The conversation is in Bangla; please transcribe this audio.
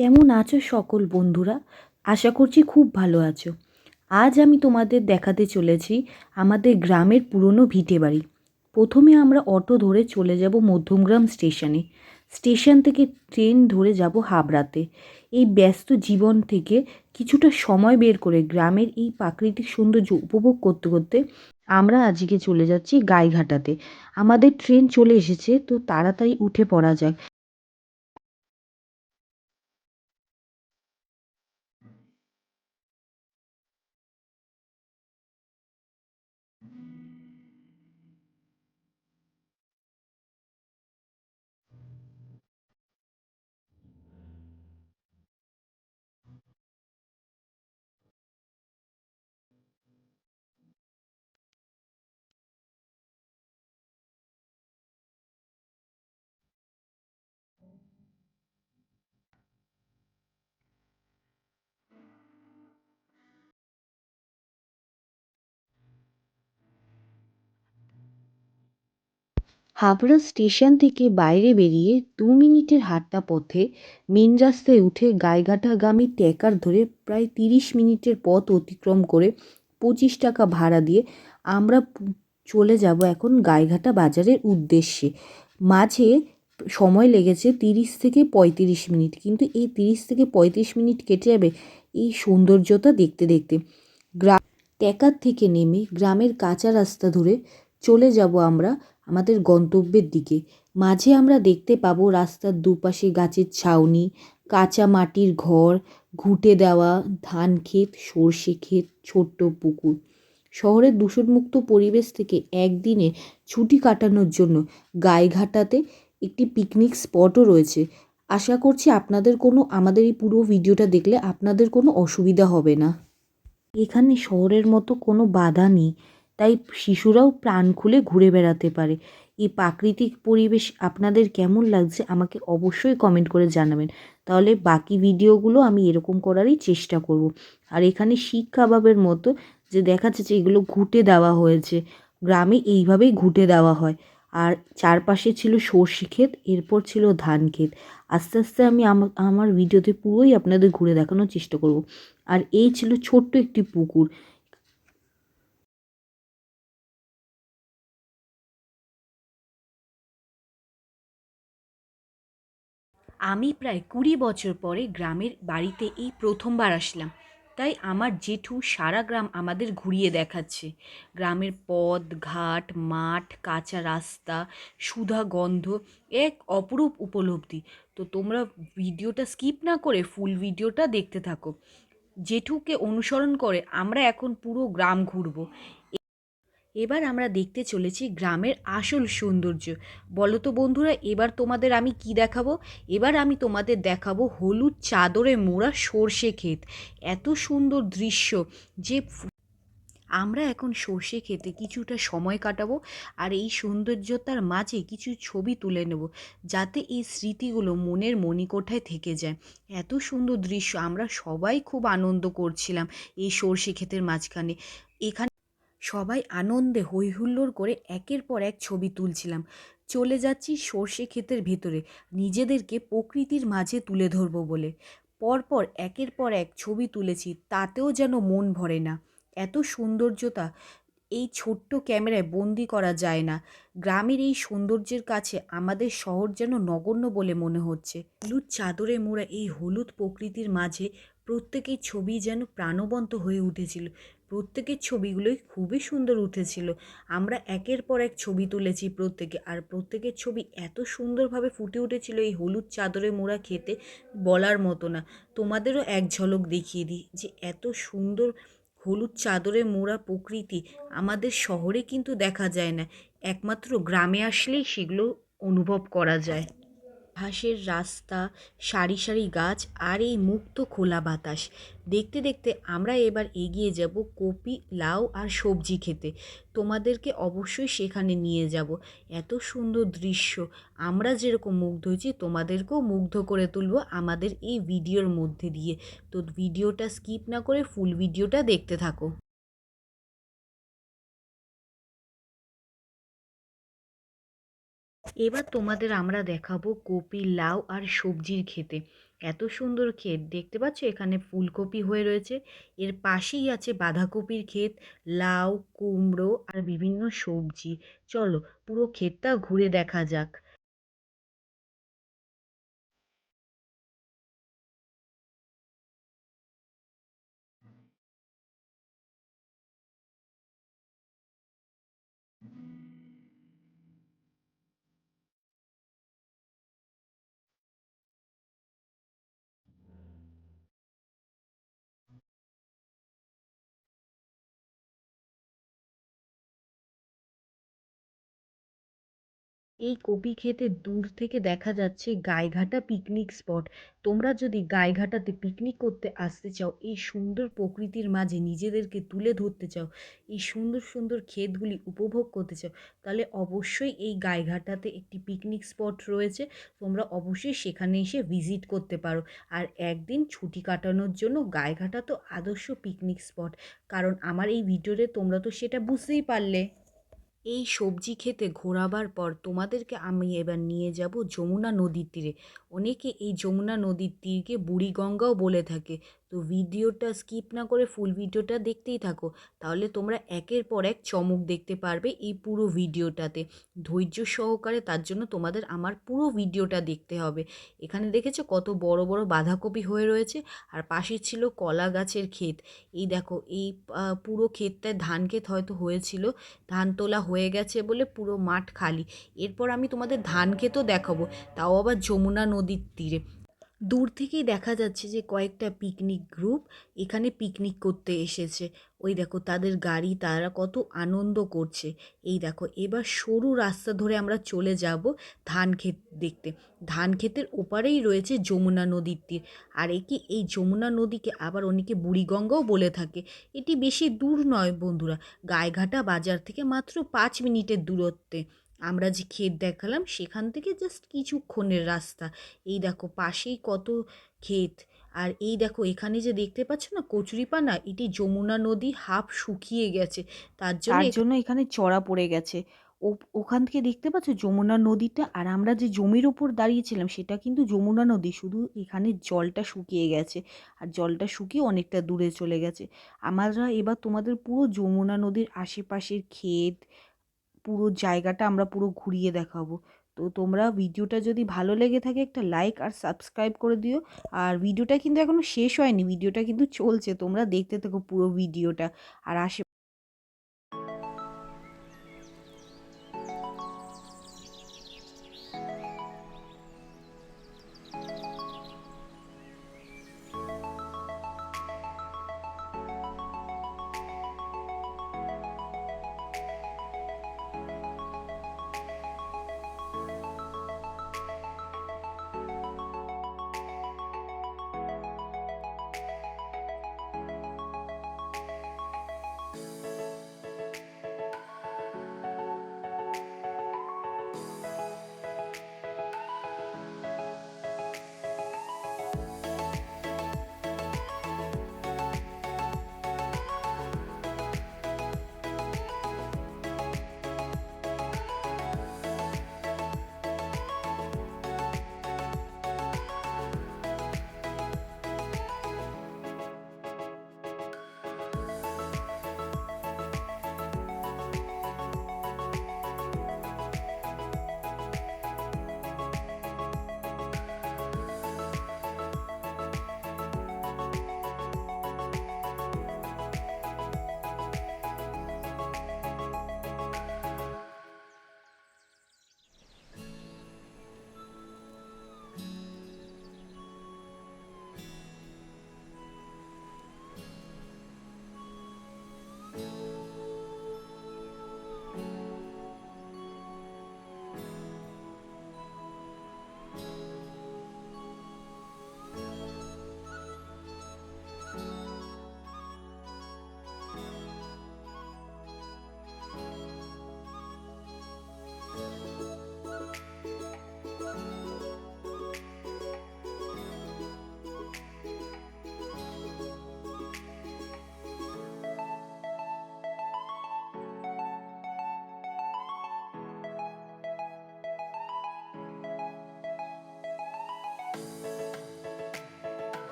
কেমন আছো সকল বন্ধুরা? আশা করছি খুব ভালো আছো। আজ আমি তোমাদের দেখাতে চলেছি আমাদের গ্রামের পুরনো ভিটে বাড়ি। প্রথমে আমরা অটো ধরে চলে যাব মধ্যমগ্রাম স্টেশনে। স্টেশন থেকে ট্রেন ধরে যাব হাবড়াতে। এই ব্যস্ত জীবন থেকে কিছুটা সময় বের করে গ্রামের এই প্রাকৃতিক সৌন্দর্য উপভোগ করতে করতে আমরা আজকে চলে যাচ্ছি গাইঘাটাতে। আমাদের ট্রেন চলে এসেছে, তো তাড়াতাড়ি উঠে পড়া যাক। হাবড়া স্টেশন থেকে বাইরে বেরিয়ে দু মিনিটের হাঁটা পথে মেন রাস্তায় উঠে গাইঘাটাগামী ট্যাকার ধরে প্রায় তিরিশ মিনিটের পথ অতিক্রম করে পঁচিশ টাকা ভাড়া দিয়ে আমরা চলে যাব এখন গাইঘাটা বাজারের উদ্দেশ্যে। মাঝে সময় লেগেছে তিরিশ থেকে পঁয়ত্রিশ মিনিট, কিন্তু এই তিরিশ থেকে পঁয়ত্রিশ মিনিট কেটে যাবে এই সৌন্দর্যতা দেখতে দেখতে। গ্রাম ট্যাকার থেকে নেমে গ্রামের কাঁচা রাস্তা ধরে চলে যাব আমরা আমাদের গন্তব্যের দিকে। মাঝে আমরা দেখতে পাবো রাস্তার দুপাশে গাছের ছাউনি, কাঁচা মাটির ঘর, ঘুঁটে দেওয়া ধান ক্ষেত, সর্ষে ক্ষেত, ছোট্ট পুকুর। শহরের দূষণমুক্ত পরিবেশ থেকে একদিনে ছুটি কাটানোর জন্য গায়েঘাটাতে একটি পিকনিক স্পটও রয়েছে। আশা করছি আপনাদের কোনো, আমাদের এই পুরো ভিডিওটা দেখলে আপনাদের কোনো অসুবিধা হবে না। এখানে শহরের মতো কোনো বাধা নেই। তাই শিশুরাও প্রাণ খুলে ঘুরে বেড়াতে পারে। এই প্রাকৃতিক পরিবেশ আপনাদের কেমন লাগছে আমাকে অবশ্যই কমেন্ট করে জানাবেন। তাহলে বাকি ভিডিওগুলো আমি এরকম করারই চেষ্টা করব। আর এখানে শিক কাবাবের মতো যে দেখাচ্ছে যে এগুলো ঘুটে দেওয়া হয়েছে, গ্রামে এইভাবেই ঘুটে দেওয়া হয়। আর চারপাশে ছিল সর্ষে ক্ষেত, এরপর ছিল ধান ক্ষেত। আস্তে আস্তে আমি আমার ভিডিওতে পুরোই আপনাদের ঘুরে দেখানোর চেষ্টা করব। আর এই ছিল ছোট্ট একটি পুকুর। আমি প্রায় কুড়ি বছর পরে গ্রামের বাড়িতে এই প্রথমবার আসলাম। তাই আমার জেঠু সারা গ্রাম আমাদের ঘুরিয়ে দেখাচ্ছে। গ্রামের পথ ঘাট, মাঠ, কাঁচা রাস্তা, সুধা গন্ধ, এক অপরূপ উপলব্ধি। তো তোমরা ভিডিওটা স্কিপ না করে ফুল ভিডিওটা দেখতে থাকো। জেঠুকে অনুসরণ করে আমরা এখন পুরো গ্রাম ঘুরবো। এবার আমরা দেখতে চলেছি গ্রামের আসল সৌন্দর্য। বলো তো বন্ধুরা, এবার তোমাদের আমি কি দেখাবো? এবার আমি তোমাদের দেখাবো হলুদ চাদরে মোড়া সর্ষে ক্ষেত। এত সুন্দর দৃশ্য যে আমরা এখন সর্ষে খেতে কিছুটা সময় কাটাবো আর এই সৌন্দর্যতার মাঝে কিছু ছবি তুলে নেব যাতে এই স্মৃতিগুলো মনের মণিকোঠায় থেকে যায়। এত সুন্দর দৃশ্য, আমরা সবাই খুব আনন্দ করছিলাম এই সর্ষে ক্ষেতের মাঝখানে। এখানে সবাই আনন্দে হৈহুল্লোড় করে একের পর এক ছবি তুলছিলাম। চলে যাচ্ছি সর্ষে ক্ষেতের ভেতরে, নিজেদেরকে প্রকৃতির মাঝে তুলে ধরবো বলে। পরপর একের পর এক ছবি তুলেছি, তাতেও যেন মন ভরে না। এত সৌন্দর্যতা এই ছোট্ট ক্যামেরায় বন্দি করা যায় না। গ্রামের এই সৌন্দর্যের কাছে আমাদের শহর যেন নগণ্য বলে মনে হচ্ছে। হলুদ চাদরে মোড়া এই হলুদ প্রকৃতির মাঝে প্রত্যেকের ছবি যেন প্রাণবন্ত হয়ে উঠেছিল। প্রত্যেকের ছবিগুলোই খুবই সুন্দর উঠেছিল। আমরা একের পর এক ছবি তুলেছি প্রত্যেকে, আর প্রত্যেকের ছবি এত সুন্দরভাবে ফুটে উঠেছিল এই হলুদ চাদরে মোড়া খেতে বলার মতো না। তোমাদেরও এক ঝলক দেখিয়ে দিই যে এত সুন্দর হলুদ চাদরে মোড়া প্রকৃতি আমাদের শহরে কিন্তু দেখা যায় না। একমাত্র গ্রামে আসলেই সেগুলো অনুভব করা যায়। ঘাসের রাস্তা, সারি সারি গাছ আর এই মুক্ত খোলা বাতাস। দেখতে দেখতে আমরা এবার এগিয়ে যাব কপি, লাউ আর সবজি খেতে। তোমাদেরকে অবশ্যই সেখানে নিয়ে যাব। এত সুন্দর দৃশ্য। আমরা যেরকম মুগ্ধ হয়েছি, তোমাদেরকেও মুগ্ধ করে তুলব আমাদের এই ভিডিওর মধ্যে দিয়ে। তো ভিডিওটা স্কিপ না করে ফুল ভিডিওটা দেখতে থাকো। এবার তোমাদের আমরা দেখাবো কপি লাউ আর সবজির খেতে এত সুন্দর ক্ষেত, দেখতে পাচ্ছ? এখানে ফুলকপি হয়ে রয়েছে। এর পাশেই আছে বাঁধাকপির ক্ষেত, লাউ, কুমড়ো আর বিভিন্ন সবজি। চলো পুরো ক্ষেতটা ঘুরে দেখা যাক। এই কপি খেতে দূর থেকে দেখা যাচ্ছে গাইঘাটা পিকনিক স্পট তোমরা যদি গাইঘাটাতে পিকনিক করতে আসতে চাও, এই সুন্দর প্রকৃতির মাঝে নিজেদেরকে তুলে ধরতে চাও, এই সুন্দর সুন্দর ক্ষেতগুলি উপভোগ করতে চাও, তাহলে অবশ্যই এই গাইঘাটাতে একটি পিকনিক স্পট রয়েছে। তোমরা অবশ্যই সেখানে এসে ভিজিট করতে পারো। আর একদিন ছুটি কাটানোর জন্য গাইঘাটা তো আদর্শ পিকনিক স্পট কারণ আমার এই ভিডিওতে তোমরা তো সেটা বুঝতেই পারলে। এই সবজি খেতে ঘোরাবার পর তোমাদেরকে আমি এবার নিয়ে যাব যমুনা নদীর তীরে। অনেকে এই যমুনা নদীর তীরকে বুড়িগঙ্গাও বলে থাকে। তো ভিডিওটা স্কিপ না করে ফুল ভিডিওটা দেখতেই থাকো। তাহলে তোমরা একের পর এক চমক দেখতে পারবে এই পুরো ভিডিওটাতে। ধৈর্য সহকারে তার জন্য তোমাদের আমার পুরো ভিডিওটা দেখতে হবে। এখানে দেখেছ কত বড় বড় বাঁধাকপি হয়ে রয়েছে আর পাশে ছিল কলা গাছের ক্ষেত। এই দেখো, এই পুরো ক্ষেতটায় ধান ক্ষেত হয়তো হয়েছিল। ধান তোলা হয়ে গেছে বলে পুরো মাঠ খালি। এরপর আমি তোমাদের ধান ক্ষেতও দেখাবো। তাও আবার যমুনা নদীর তীরে। দূর থেকেই দেখা যাচ্ছে যে কয়েকটা পিকনিক গ্রুপ এখানে পিকনিক করতে এসেছে। ওই দেখো তাদের গাড়ি তারা কত আনন্দ করছে। এই দেখো এবার সরু রাস্তা ধরে আমরা চলে যাব ধান ক্ষেত দেখতে। ধান ক্ষেতের ওপারেই রয়েছে যমুনা নদীর তীর। আর একে এই যমুনা নদীকে আবার অনেকে বুড়িগঙ্গাও বলে থাকে। এটি বেশি দূর নয় বন্ধুরা। গায়েঘাটা বাজার থেকে মাত্র পাঁচ মিনিটের দূরত্বে। আমরা যে ক্ষেত দেখালাম সেখান থেকে জাস্ট কিছুক্ষণের রাস্তা। এই দেখো পাশেই কত ক্ষেত। আর এই দেখো এখানে যে দেখতে পাচ্ছ না কচুরিপানা এটি যমুনা নদী হাফ শুকিয়ে গেছে। তার জন্য জন্য এখানে চড়া পড়ে গেছে। ও- ওখান থেকে দেখতে পাচ্ছ যমুনা নদীটা আর আমরা যে জমির ওপর দাঁড়িয়েছিলাম সেটা কিন্তু যমুনা নদী। শুধু এখানে জলটা শুকিয়ে গেছে আর জলটা শুকিয়ে অনেকটা দূরে চলে গেছে। আমরা এবার তোমাদের পুরো যমুনা নদীর আশেপাশের ক্ষেত পুরো জায়গাটা আমরা পুরো ঘুরিয়ে দেখাবো। তো তোমরা ভিডিওটা যদি ভালো লেগে থাকে একটা লাইক আর সাবস্ক্রাইব করে দিও। আর ভিডিওটা কিন্তু এখনও শেষ হয়নি, ভিডিওটা কিন্তু চলছে, তোমরা দেখতে থাকো পুরো ভিডিওটা। আর আশে